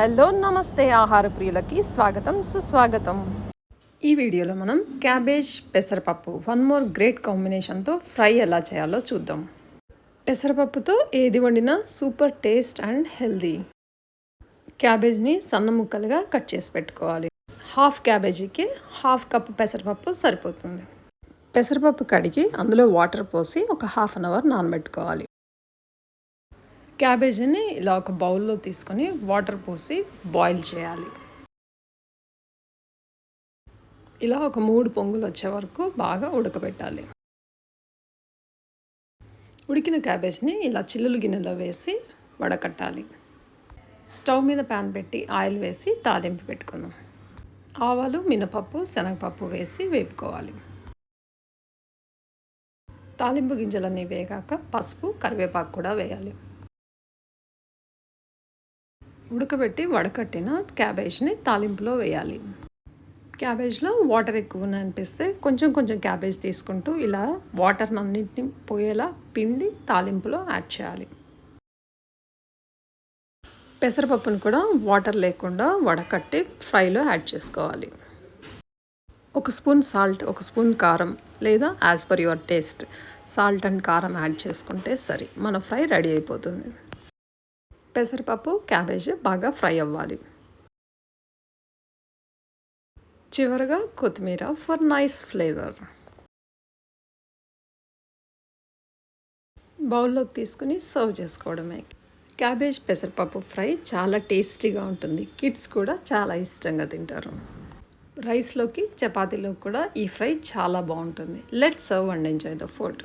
Hello నమస్తే ఆహార ప్రియులకి స్వాగతం సుస్వాగతం. ఈ వీడియోలో మనం క్యాబేజ్ పెసరపప్పు వన్ మోర్ గ్రేట్ కాంబినేషన్తో ఫ్రై ఎలా చేయాలో చూద్దాం. పెసరపప్పుతో ఏది వండినా సూపర్ టేస్ట్ అండ్ హెల్దీ. క్యాబేజ్ని సన్న ముక్కలుగా కట్ చేసి పెట్టుకోవాలి. హాఫ్ క్యాబేజీకి హాఫ్ కప్ పెసరపప్పు సరిపోతుంది. పెసరపప్పు కడిగి అందులో వాటర్ పోసి ఒక హాఫ్ అన్ అవర్ నానబెట్టుకోవాలి. క్యాబేజీని ఇలా ఒక బౌల్లో తీసుకొని వాటర్ పోసి బాయిల్ చేయాలి. ఇలా ఒక మూడు పొంగులు వచ్చే వరకు బాగా ఉడకబెట్టాలి. ఉడికిన క్యాబేజ్ని ఇలా చిల్లులు గిన్నెలో వేసి వడకట్టాలి. స్టవ్ మీద ప్యాన్ పెట్టి ఆయిల్ వేసి తాలింపు పెట్టుకుందాం. ఆవాలు మినపప్పు శనగపప్పు వేసి వేపుకోవాలి. తాలింపు గింజలన్నీ వేగాక పసుపు కరివేపాకు కూడా వేయాలి. ఉడకబెట్టి వడకట్టిన క్యాబేజ్ని తాలింపులో వేయాలి. క్యాబేజ్లో వాటర్ ఎక్కువ అనిపిస్తే కొంచెం కొంచెం క్యాబేజ్ తీసుకుంటూ ఇలా వాటర్ అన్నింటిని పోయేలా పిండి తాలింపులో యాడ్ చేయాలి. పెసరపప్పును కూడా వాటర్ లేకుండా వడకట్టి ఫ్రైలో యాడ్ చేసుకోవాలి. ఒక స్పూన్ సాల్ట్ ఒక స్పూన్ కారం లేదా as per your taste. Salt and కారం యాడ్ చేసుకుంటే సరి. మన ఫ్రై రెడీ అయిపోతుంది. పెసరపప్పు క్యాబేజ్ బాగా ఫ్రై అవ్వాలి. చివరగా కొత్తిమీర ఫర్ నైస్ ఫ్లేవర్. బౌల్లోకి తీసుకుని సర్వ్ చేసుకోవడమే. క్యాబేజ్ పెసరపప్పు ఫ్రై చాలా టేస్టీగా ఉంటుంది. కిడ్స్ కూడా చాలా ఇష్టంగా తింటారు. రైస్లోకి చపాతీలోకి కూడా ఈ ఫ్రై చాలా బాగుంటుంది. Let serve and enjoy the food.